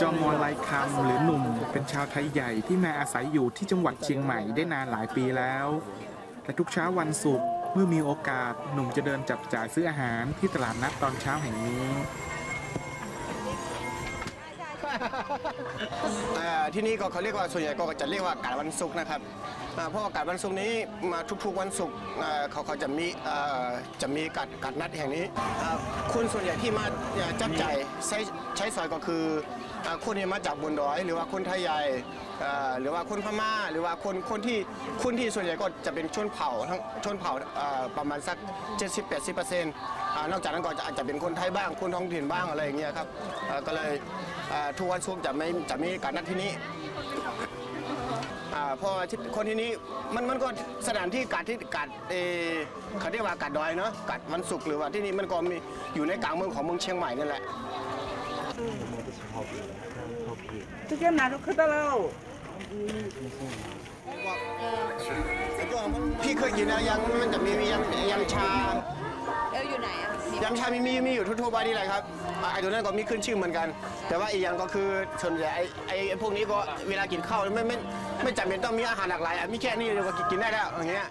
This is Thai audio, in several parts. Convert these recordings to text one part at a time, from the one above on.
จอมอลายคำหรือหนุ่ม เป็นชาวไทยใหญ่ที่มาอาศัยอยู่ที่จังหวัดเชียงใหม่ได้นานหลายปีแล้ว และทุกเช้าวันศุกร์เมื่อมีโอกาสหนุ่มจะเดินจับจ่ายซื้ออาหารที่ตลาดนัดตอนเช้าแห่งนี้เอ่อที่นี่ก็เขาเรียกว่าส่วนใหญ่ก็จะเรียกว่ากาดวันศุกร์นะครับ อ่าเพราะว่ากาดวันศุกร์นี้มาทุกๆวันศุกร์อ่าเขาเขาจะมีอ่อจะมีการการนัดแห่งนี้อ่าคนส่วนใหญ่ที่มาอ่อจับจ่ายใช้ใช้สอยก็คืออ่าคนที่มาจากบนดอย หรือว่าคนไทยใหญ่อ่าหรือว่าคนพม่า หรือว่าคนคนที่คนที่ส่วนใหญ่ก็จะเป็นชนเผ่าทั้งชนเผ่าอ่าประมาณสัก 70-80%อ่านอกจากนั้นก็จะอาจจะเป็นคนไทยบ้างคนท้องถิ่นบ้างอะไรอย่างเงี้ยครับอ่าก็เลยอ่าทุกวันศุกร์จะไม่จะมีการนัดที่นี้ พอคนที่นี้มันมันก็สถานที่กัดที่กัดเอเขาเรียกว่ากัดดอยเนาะกัดวันศุกร์หรือว่าที่นี่มันก็มีอยู่ในกลางเมืองของเมืองเชียงใหม่นี่แหละทุกอย่างนะทุกขึ้นตลอดพี่เคยกินอะไรยังมันจะมียัง อะมียำชามีมีมีอยู่ทั่วๆไปนี่แหละครับอ่าไอ้ตัวนั้นก็มีขึ้นชื่อเหมือนกัน แต่ว่าอีกอย่างก็คือส่วนใหญ่ไอ้ไอ้ไอ้พวกนี้ก็เวลากินข้าวไม่ไม่ไม่จำเป็นต้องมีอาหารหลากหลายอะมีแค่นี้เดียก็กินได้แล้วอย่างเงี้ย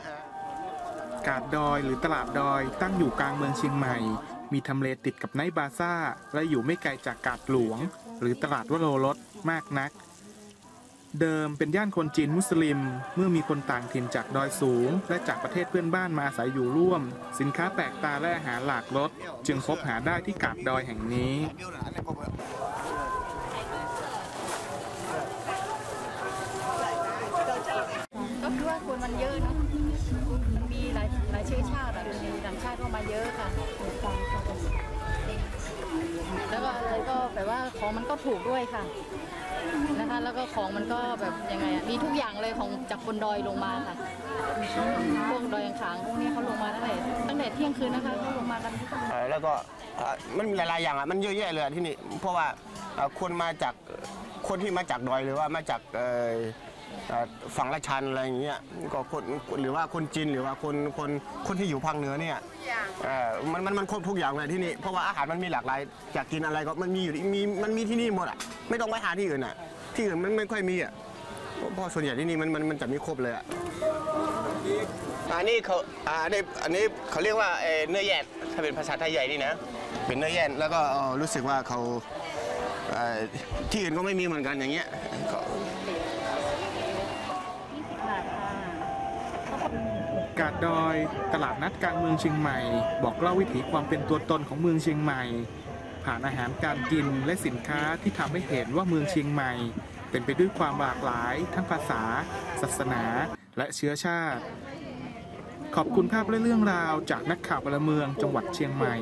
กาดดอยหรือตลาดดอยตั้งอยู่กลางเมืองเชียงใหม่ มีทำเลติดกับไนท์บาซ่า และอยู่ไม่ไกลจากกาดหลวง หรือตลาดวโรรสมากนัก เดิมเป็นย่านคนจีนมุสลิม เมื่อมีคนต่างถิ่นจากดอยสูง และจากประเทศเพื่อนบ้านมาอาศัยอยู่ร่วม สินค้าแปลกตาและอาหารหลากรสจึงพบหาได้ที่กาดดอยแห่งนี้ ก็คือว่าคนมันเยอะเนะมันมีหลายหลายเชื้อชาติอะมีต่างชาติก็มาเยอะค่ะ แล้วก็อะไรก็แบบว่าของมันก็ถูกด้วยค่ะ นะคะ แล้วก็ของมันก็แบบยังไงอะมีทุกอย่างเลยของจากบนดอยลงมาค่ะ พวกดอยอังขางพวกนี้เขาลงมาตั้งแต่ตั้งแต่เที่ยงคืนนะคะเขาลงมากันเอ่อแล้วก็เอ่อมันมีหลายๆอย่างอะมันเยอะแยะเลยอะที่นี่เพราะว่าเอ่อคนมาจากคนที่มาจากดอยหรือว่ามาจากเอ่อเอ่อฝั่งละชันอะไรอย่างเงี้ยก็คนหรือว่าคนจีนหรือว่าคนคนคนที่อยู่ภาคเหนือเนี่ยเอ่อมันมันมันครบทุกอย่างเลยที่นี่เพราะว่าอาหารมันมีหลากหลายอยากกินอะไรก็มันมีอยู่มีมันมีที่นี่หมดอะ ไม่ต้องไปหาที่อื่นอะ ที่อื่นมันไม่ค่อยมีอะเพราะส่วนใหญ่ที่นี่มันมันมันจะมีครบเลยอะอันนี้เขาอ่าอันนี้อันนี้เขาเรียกว่าเอ่อเนื้อแยนถ้าเป็นภาษาไทยใหญ่นี่นะ เป็นเนื้อแยนแล้วก็เอ่อรู้สึกว่าเขาเอ่อที่อื่นก็ไม่มีเหมือนกันอย่างเงี้ยเขากาดดอย ตลาดนัดกลางเมืองเชียงใหม่ บอกเล่าวิถีความเป็นตัวตนของเมืองเชียงใหม่ ผ่านอาหารการกินและสินค้าที่ทำให้เห็นว่าเมืองเชียงใหม่ เป็นไปด้วยความหลากหลาย ทั้งภาษา ศาสนา และเชื้อชาติ ขอบคุณภาพและเรื่องราวจากนักข่าวพลเมืองจังหวัดเชียงใหม่